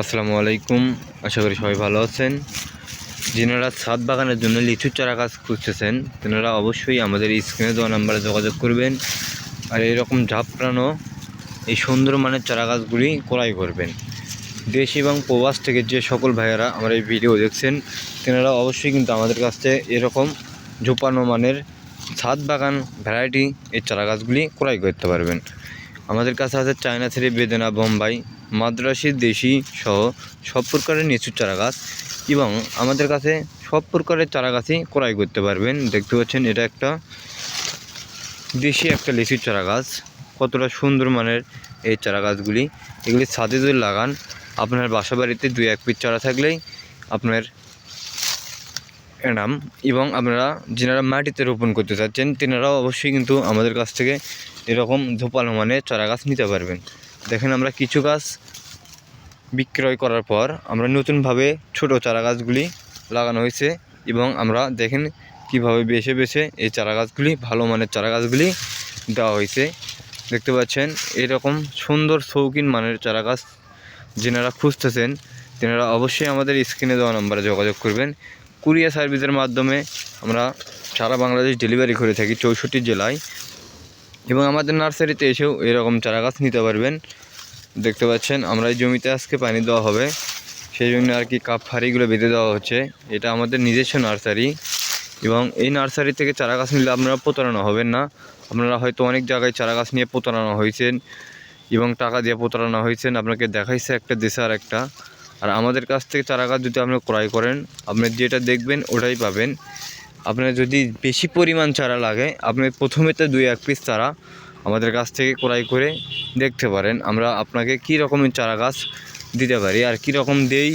আসসালামু আলাইকুম। আশা করি সবাই ভালো আছেন। যিনারা ছাদ বাগানের জন্য লিচুর চারা গাছ খুঁজতেছেন, তেনারা অবশ্যই আমাদের স্ক্রিনে দেওয়া নাম্বারে যোগাযোগ করবেন আর এরকম ঝাপড়ানো এই সুন্দর মানের চারা গাছগুলি ক্রয় করবেন। দেশ এবং প্রবাস থেকে যে সকল ভাইয়েরা আমার এই ভিডিও দেখছেন, তেনারা অবশ্যই কিন্তু আমাদের কাছ থেকে এরকম ঝোপানো মানের ছাদ বাগান ভ্যারাইটি এই চারা গাছগুলি ক্রয় করতে পারবেন। আমাদের কাছে আছে চায়না থ্রি বেদনা, বোম্বাই, মাদ্রাসি, দেশি সহ সব প্রকারের লিচুর চারা গাছ এবং আমাদের কাছে সব প্রকারের চারা গাছই ক্রয় করতে পারবেন। দেখতে পাচ্ছেন, এটা একটা দেশি একটা লিচুর চারা গাছ কতটা সুন্দর মানের এই চারা গাছগুলি এগুলি ছাদে যদি লাগান, আপনার বাসা বাড়িতে দুই এক পিস চারা থাকলেই আপনার এনাম এবং আপনারা যিনারা মাটিতে রোপণ করতে চাচ্ছেন, তেনারাও অবশ্যই কিন্তু আমাদের কাছ থেকে এরকম ঝোপালো মানে চারা গাছ নিতে পারবেন। দেখেন আমরা কিছু গাছ বিক্রয় করার পর আমরা নতুনভাবে ছোট চারা গাছগুলি লাগানো হয়েছে এবং আমরা দেখেন কীভাবে বেছে বেছে এই চারা গাছগুলি, ভালো মানের চারা গাছগুলি দেওয়া হয়েছে। দেখতে পাচ্ছেন, এরকম সুন্দর শৌখিন মানের চারা গাছ যেনারা খুঁজতেছেন, তেনারা অবশ্যই আমাদের স্ক্রিনে দেওয়া নাম্বারে যোগাযোগ করবেন। কুরিয়ার সার্ভিসের মাধ্যমে আমরা সারা বাংলাদেশ ডেলিভারি করে থাকি চৌষট্টি জেলায়। এবং আমাদের নার্সারিতে এসেও এরকম চারা গাছ নিতে পারবেন। দেখতে পাচ্ছেন, আমরা এই জমিতে আজকে পানি দেওয়া হবে। সেই জন্য আর কি কাপ ফাড়িগুলো বেঁধে দেওয়া হচ্ছে। এটা আমাদের নিজস্ব নার্সারি। এবং এই নার্সারি থেকে চারা গাছ নিলে আপনারা প্রতারণা হবেন না। আপনারা হয়তো অনেক জায়গায় চারা গাছ নিয়ে প্রতারণা হয়েছেন এবং টাকা দিয়ে প্রতারণা হয়েছেন। আপনাকে দেখাইছে একটা দেশে আর একটা। আর আমাদের কাছ থেকে চারা গাছ যদি আপনি ক্রয় করেন, আপনি যেটা দেখবেন ওটাই পাবেন। আপনার যদি বেশি পরিমাণ চারা লাগে, আপনি প্রথমে তো দুই এক পিস চারা আমাদের কাছ থেকে ক্রয় করে দেখতে পারেন। আমরা আপনাকে কী রকমের চারা গাছ দিতে পারি আর কী রকম দেই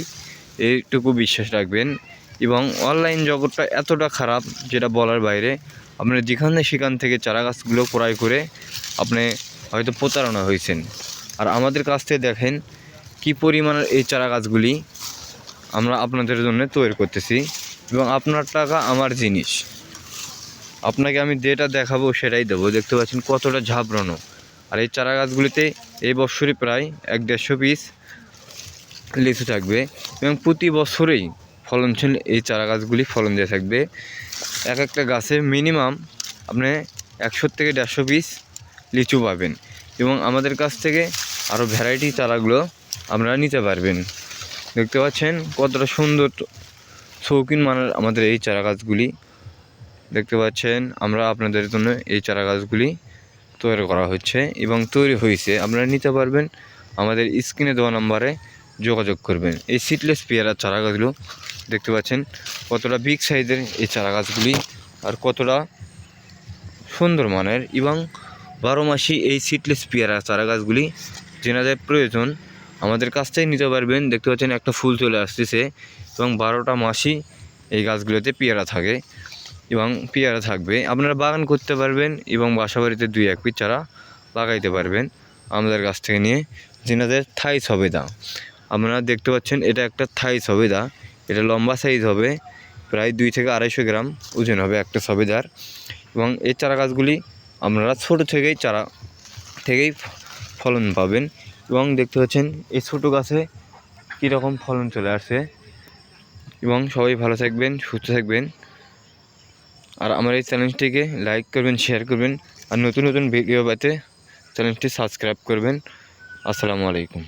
এইটুকু বিশ্বাস রাখবেন। এবং অনলাইন জগৎটা এতটা খারাপ যেটা বলার বাইরে আপনারা যেখানে সেখান থেকে চারা গাছগুলো ক্রয় করে আপনি হয়তো প্রতারণা হয়েছেন। আর আমাদের কাছ থেকে দেখেন কী পরিমাণের এই চারা গাছগুলি আমরা আপনাদের জন্য তৈরি করতেছি এবং আপনার টাকা আমার জিনিস। আপনাকে আমি যেটা দেখাবো সেটাই দেবো। দেখতে পাচ্ছেন কতটা ঝাবড়ানো। আর এই চারা গাছগুলিতে এই বছরই প্রায় এক দেড়শো পিস লিচু থাকবে এবং প্রতি বছরেই ফলনশীল এই চারা গাছগুলি ফলন দিয়ে থাকবে। এক একটা গাছে মিনিমাম আপনি একশো থেকে দেড়শো পিস লিচু পাবেন এবং আমাদের কাছ থেকে আরও ভ্যারাইটি চারাগুলো আপনারা নিতে পারবেন। দেখতে পাচ্ছেন কতটা সুন্দর শৌখিন মানের আমাদের এই চারা গাছগুলি। দেখতে পাচ্ছেন আমরা আপনাদের জন্য এই চারা গাছগুলি তৈরি করা হচ্ছে এবং তৈরি হয়েছে। আপনারা নিতে পারবেন, আমাদের স্ক্রিনে দেওয়া নাম্বারে যোগাযোগ করবেন। এই সিটলেস পেয়ারার চারা গাছগুলো, দেখতে পাচ্ছেন কতটা বিগ সাইজের এই চারা গাছগুলি আর কতটা সুন্দর মানের এবং বারো মাসি এই সিটলেস পেয়ারা চারা গাছগুলি, যেনাদের প্রয়োজন আমাদের কাছ থেকে নিতে পারবেন। দেখতে পাচ্ছেন একটা ফুল চলে আসতেছে এবং বারোটা মাসই এই গাছগুলোতে পেয়ারা থাকে এবং পেয়ারা থাকবে। আপনারা বাগান করতে পারবেন এবং বাসাবাড়িতে দুই, এক পিস চারা লাগাইতে পারবেন আমাদের কাছ থেকে নিয়ে। যেনাদের থাই সবেদা আপনারা দেখতে পাচ্ছেন এটা একটা থাই সবেদা এটা। লম্বা সাইজ হবে, প্রায় দুই থেকে আড়াইশো গ্রাম ওজন হবে একটা সবেদার। এবং এই চারা গাছগুলি আপনারা ছোটো থেকেই চারা থেকেই ফলন পাবেন। এবং দেখতে পাচ্ছেন এই ছোটো গাছে কীরকম ফলন চলে আসছে। এবং সবাই ভালো থাকবেন, সুস্থ থাকবেন। আর আমার এই চ্যানেলটিকে লাইক করবেন, শেয়ার করবেন। আর নতুন নতুন ভিডিও পেতে চ্যানেলটি সাবস্ক্রাইব করবেন। আসসালামু আলাইকুম।